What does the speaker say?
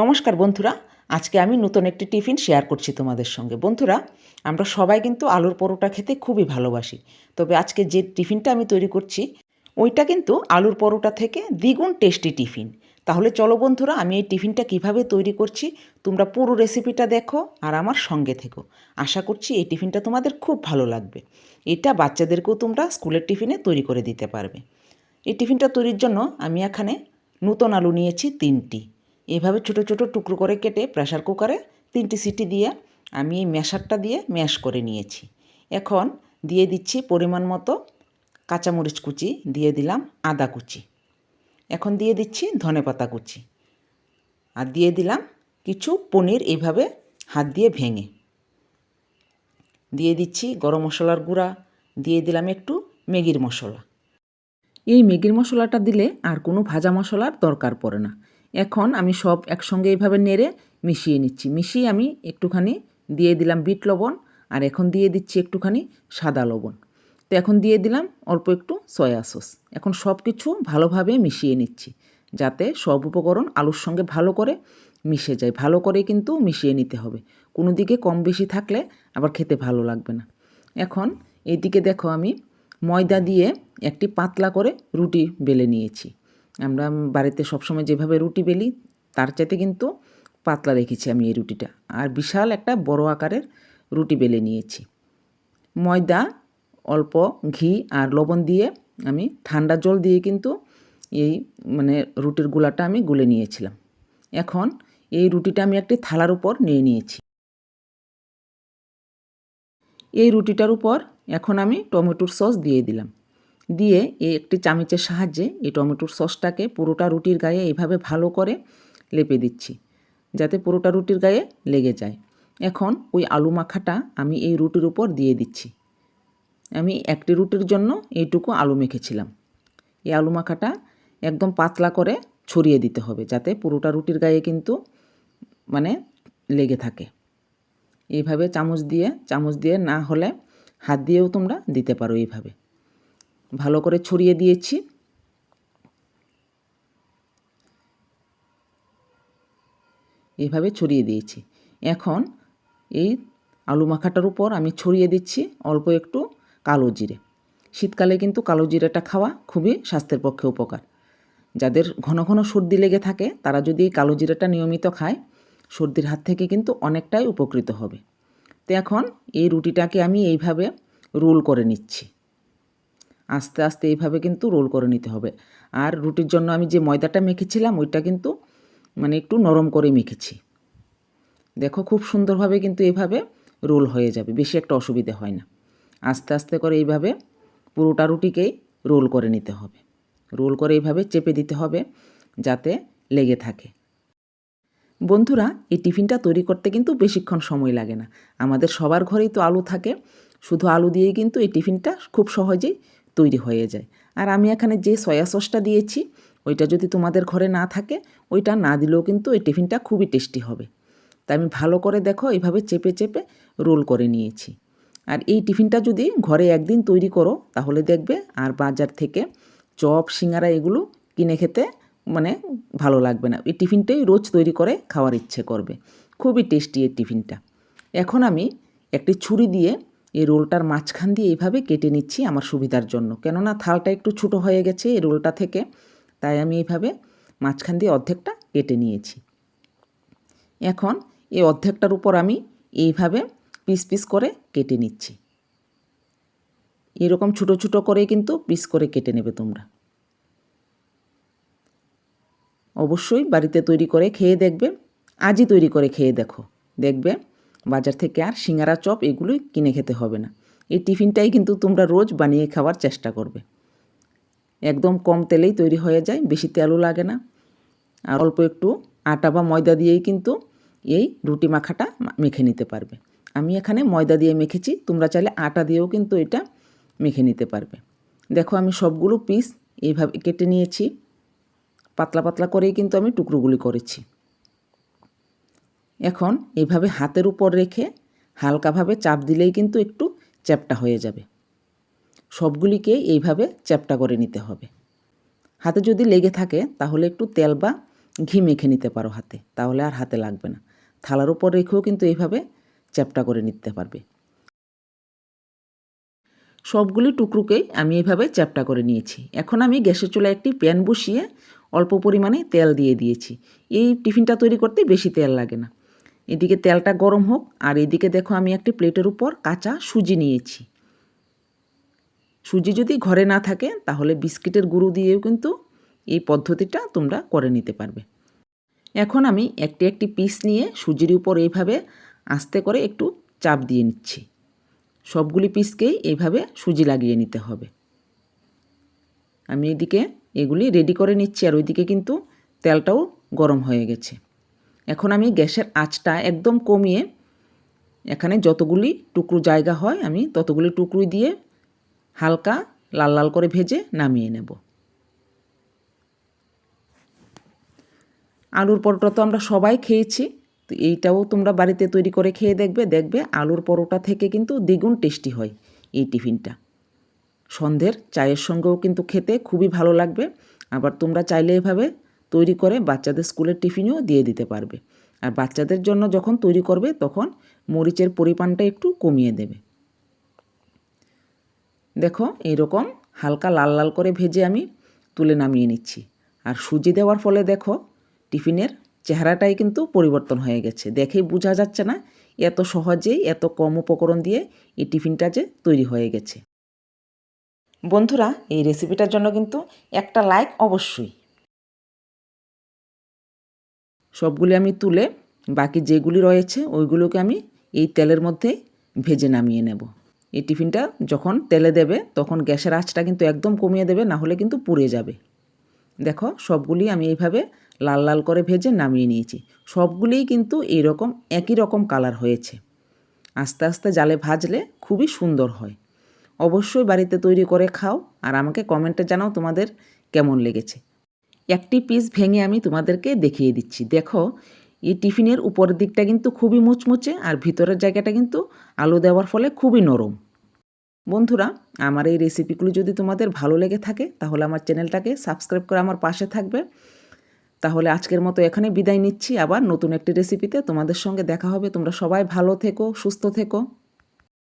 নমস্কার বন্ধুরা, আজকে আমি নতুন একটি টিফিন শেয়ার করছি তোমাদের সঙ্গে। বন্ধুরা, আমরা সবাই কিন্তু আলুর পরোটা খেতে খুবই ভালোবাসি। তবে আজকে যে টিফিনটা আমি তৈরি করছি, ওইটা কিন্তু আলুর পরোটা থেকে দ্বিগুণ টেস্টি টিফিন। তাহলে চলো বন্ধুরা, আমি এই টিফিনটা কীভাবে তৈরি করছি, তোমরা পুরো রেসিপিটা দেখো আর আমার সঙ্গে থেকো। আশা করছি এই টিফিনটা তোমাদের খুব ভালো লাগবে। এটা বাচ্চাদেরকেও তোমরা স্কুলের টিফিনে তৈরি করে দিতে পারবে। এই টিফিনটা তৈরির জন্য আমি এখানে নূতন আলু নিয়েছি তিনটি। এভাবে ছোটো ছোটো টুকরো করে কেটে প্রেশার কুকারে তিনটি সিটি দিয়ে আমি এই ম্যাশারটা দিয়ে ম্যাশ করে নিয়েছি। এখন দিয়ে দিচ্ছি পরিমাণ মতো কাঁচামরিচ কুচি, দিয়ে দিলাম আদা কুচি। এখন দিয়ে দিচ্ছি ধনেপাতা কুচি। আর দিয়ে দিলাম কিছু পনির এইভাবে হাত দিয়ে ভেঙে। দিয়ে দিচ্ছি গরম মশলার গুঁড়া, দিয়ে দিলাম একটু ম্যাগির মশলা। এই ম্যাগির মশলাটা দিলে আর কোনো ভাজা মশলার দরকার পড়ে না। এখন আমি সব একসঙ্গে এইভাবে নেড়ে মিশিয়ে নিচ্ছি। মিশিয়ে আমি একটুখানি দিয়ে দিলাম বিট লবণ আর এখন দিয়ে দিচ্ছি একটুখানি সাদা লবণ। তো এখন দিয়ে দিলাম অল্প একটু সয়া সস। এখন সব কিছু ভালোভাবে মিশিয়ে নিচ্ছি যাতে সব উপকরণ আলুর সঙ্গে ভালো করে মিশে যায়। ভালো করে কিন্তু মিশিয়ে নিতে হবে। কোনো দিকে কম বেশি থাকলে আবার খেতে ভালো লাগবে না। এখন এইদিকে দেখো আমি ময়দা দিয়ে একটি পাতলা করে রুটি বেলে নিয়েছি। আমরা বাড়িতে সবসময় যেভাবে রুটি বেলি, তার চাইতে কিন্তু পাতলা রেখেছি আমি এই রুটিটা। আর বিশাল একটা বড় আকারের রুটি বেলে নিয়েছি। ময়দা, অল্প ঘি আর লবণ দিয়ে আমি ঠান্ডা জল দিয়ে কিন্তু এই মানে রুটির গুলাটা আমি গুলে নিয়েছিলাম। এখন এই রুটিটা আমি একটি থালার উপর নিয়ে নিয়েছি। এই রুটিটার উপর এখন আমি টমেটোর সস দিয়ে দিলাম। দিয়ে একটি চামচের সাহায্যে এই টমেটোর সসটাকে পুরোটা রুটির গায়ে এইভাবে ভালো করে লেপে দিচ্ছি, যাতে পুরোটা রুটির গায়ে লেগে যায়। এখন ওই আলু মাখাটা আমি এই রুটির উপর দিয়ে দিচ্ছি। আমি একটি রুটির জন্য এইটুকু আলু মেখেছিলাম। এই আলু মাখাটা একদম পাতলা করে ছড়িয়ে দিতে হবে, যাতে পুরোটা রুটির গায়ে কিন্তু মানে লেগে থাকে। এইভাবে চামচ দিয়ে চামচ দিয়ে না হলে হাত দিয়েও তোমরা দিতে পারো এইভাবে। ভালো করে ছড়িয়ে দিয়েছি। এইভাবে ছড়িয়ে দিয়েছি। এখন এই আলু মাখাটার উপর আমি ছড়িয়ে দিচ্ছি অল্প একটু কালো জিরে। শীতকালে কিন্তু কালো জিরেটা খাওয়া খুবই স্বাস্থ্যের পক্ষে উপকার। যাদের ঘন ঘন সর্দি লেগে থাকে, তারা যদি এই কালো জিরেটা নিয়মিত খায়, সর্দির হাত থেকে কিন্তু অনেকটাই উপকৃত হবে। তো এখন এই রুটিটাকে আমি এইভাবে রোল করে নিচ্ছি। আস্তে আস্তে এইভাবে কিন্তু রোল করে নিতে হবে। আর রুটির জন্য আমি যে ময়দাটা মেখেছিলাম, ওইটা কিন্তু মানে একটু নরম করে মেখেছি। দেখো খুব সুন্দরভাবে কিন্তু এইভাবে রোল হয়ে যাবে, বেশি একটা অসুবিধে হয় না। আস্তে আস্তে করে এইভাবে পুরোটা রুটিকেই রোল করে নিতে হবে। রোল করে এইভাবে চেপে দিতে হবে যাতে লেগে থাকে। বন্ধুরা, এই টিফিনটা তৈরি করতে কিন্তু বেশিক্ষণ সময় লাগে না। আমাদের সবার ঘরেই তো আলু থাকে, শুধু আলু দিয়েই কিন্তু এই টিফিনটা খুব সহজেই তৈরি হয়ে যায়। আর আমি এখানে যে সয়া সসটা দিয়েছি, ওইটা যদি তোমাদের ঘরে না থাকে, ওইটা না দিলেও কিন্তু এই টিফিনটা খুবই টেস্টি হবে। তাই আমি ভালো করে দেখো, এইভাবে চেপে চেপে রোল করে নিয়েছি। আর এই টিফিনটা যদি ঘরে একদিন তৈরি করো, তাহলে দেখবে আর বাজার থেকে চপ, সিঙ্গারা এগুলো কিনে খেতে মানে ভালো লাগবে না। এই টিফিনটাই রোজ তৈরি করে খাওয়ার ইচ্ছে করবে। খুবই টেস্টি এই টিফিনটা। এখন আমি একটি ছুরি দিয়ে এই রোলটার মাঝখান দিয়ে এইভাবে কেটে নিচ্ছি আমার সুবিধার জন্য। কেননা থালটা একটু ছোটো হয়ে গেছে এই রোলটা থেকে, তাই আমি এইভাবে মাঝখান দিয়ে অর্ধেকটা কেটে নিয়েছি। এখন এই অর্ধেকটার উপর আমি এইভাবে পিস পিস করে কেটে নিচ্ছি। এরকম ছোটো ছোটো করে কিন্তু পিস করে কেটে নেবে তোমরা। অবশ্যই বাড়িতে তৈরি করে খেয়ে দেখবে, আজই তৈরি করে খেয়ে দেখো। দেখবে বাজার থেকে আর সিঙ্গারা চপ এগুলোই কিনে খেতে হবে না। এই টিফিনটাই কিন্তু তোমরা রোজ বানিয়ে খাওয়ার চেষ্টা করবে। একদম কম তেলেই তৈরি হয়ে যায়, বেশি তেলও লাগে না। আর অল্প একটু আটা বা ময়দা দিয়েই কিন্তু এই রুটি মাখাটা মেখে নিতে পারবে। আমি এখানে ময়দা দিয়ে মেখেছি, তোমরা চাইলে আটা দিয়েও কিন্তু এটা মেখে নিতে পারবে। দেখো আমি সবগুলো পিস এইভাবে কেটে নিয়েছি। পাতলা পাতলা করেই কিন্তু আমি টুকরোগুলি করেছি। এখন এইভাবে হাতের উপর রেখে হালকাভাবে চাপ দিলেই কিন্তু একটু চ্যাপটা হয়ে যাবে। সবগুলিকে এইভাবে চ্যাপটা করে নিতে হবে। হাতে যদি লেগে থাকে তাহলে একটু তেল বা ঘি মেখে নিতে পারো হাতে, তাহলে আর হাতে লাগবে না। থালার উপর রেখেও কিন্তু এইভাবে চ্যাপটা করে নিতে পারবে। সবগুলি টুকরোকেই আমি এইভাবে চ্যাপটা করে নিয়েছি। এখন আমি গ্যাসের চুলায় একটি প্যান বসিয়ে অল্প পরিমাণে তেল দিয়ে দিয়েছি। এই টিফিনটা তৈরি করতে বেশি তেল লাগে না। এদিকে তেলটা গরম হোক, আর এদিকে দেখো আমি একটি প্লেটের উপর কাঁচা সুজি নিয়েছি। সুজি যদি ঘরে না থাকে, তাহলে বিস্কিটের গুঁড়ো দিয়েও কিন্তু এই পদ্ধতিটা তোমরা করে নিতে পারবে। এখন আমি একটি একটি পিস নিয়ে সুজির উপর এইভাবে আস্তে করে একটু চাপ দিয়ে নিচ্ছি। সবগুলি পিসকেই এইভাবে সুজি লাগিয়ে নিতে হবে। আমি এদিকে এগুলি রেডি করে নিচ্ছি, আর ওইদিকে কিন্তু তেলটাও গরম হয়ে গেছে। এখন আমি গ্যাসের আঁচটা একদম কমিয়ে এখানে যতগুলি টুকরো জায়গা হয় আমি ততগুলি টুকরো দিয়ে হালকা লাল লাল করে ভেজে নামিয়ে নেব। আলুর পরোটা তো আমরা সবাই খেয়েছি, তো এইটাও তোমরা বাড়িতে তৈরি করে খেয়ে দেখবে দেখবে আলুর পরোটা থেকে কিন্তু দ্বিগুণ টেস্টি হয় এই টিফিনটা। সন্ধ্যের চায়ের সঙ্গেও কিন্তু খেতে খুবই ভালো লাগবে, আবার তোমরা চাইলে এভাবে তৈরি করে বাচ্চাদের স্কুলের টিফিনেও দিয়ে দিতে পারবে। আর বাচ্চাদের জন্য যখন তৈরি করবে, তখন মরিচের পরিমাণটা একটু কমিয়ে দেবে। দেখো, এইরকম হালকা লাল লাল করে ভেজে আমি তুলে নামিয়ে নিচ্ছি। আর সুজি দেওয়ার ফলে দেখো, টিফিনের চেহারাটাই কিন্তু পরিবর্তন হয়ে গেছে। দেখেই বোঝা যাচ্ছে না এত সহজেই এত কম উপকরণ দিয়ে এই টিফিনটা যে তৈরি হয়ে গেছে। বন্ধুরা, এই রেসিপিটার জন্য কিন্তু একটা লাইক অবশ্যই। সবগুলি আমি তুলে বাকি যেগুলি রয়েছে ওইগুলোকে আমি এই তেলের মধ্যে ভেজে নামিয়ে নেব। এই টিফিনটা যখন তেলে দেবে তখন গ্যাসের আঁচটা কিন্তু একদম কমিয়ে দেবে, না হলে কিন্তু পুড়ে যাবে। দেখো সবগুলি আমি এইভাবে লাল লাল করে ভেজে নামিয়ে নিয়েছি। সবগুলিই কিন্তু এইরকম একই রকম কালার হয়েছে। আস্তে আস্তে জালে ভাজলে খুবই সুন্দর হয়। অবশ্যই বাড়িতে তৈরি করে খাও আর আমাকে কমেন্টে জানাও তোমাদের কেমন লেগেছে। একটি পিস ভেঙে আমি তোমাদেরকে দেখিয়ে দিচ্ছি। দেখো, এই টিফিনের উপরের দিকটা কিন্তু খুবই মুচমুচে আর ভিতরের জায়গাটা কিন্তু আলু দেওয়ার ফলে খুবই নরম। বন্ধুরা, আমার এই রেসিপিগুলো যদি তোমাদের ভালো লেগে থাকে, তাহলে আমার চ্যানেলটাকে সাবস্ক্রাইব করে আমার পাশে থাকবে। তাহলে আজকের মতো এখানে বিদায় নিচ্ছি। আবার নতুন একটি রেসিপিতে তোমাদের সঙ্গে দেখা হবে। তোমরা সবাই ভালো থেকো, সুস্থ থেকো।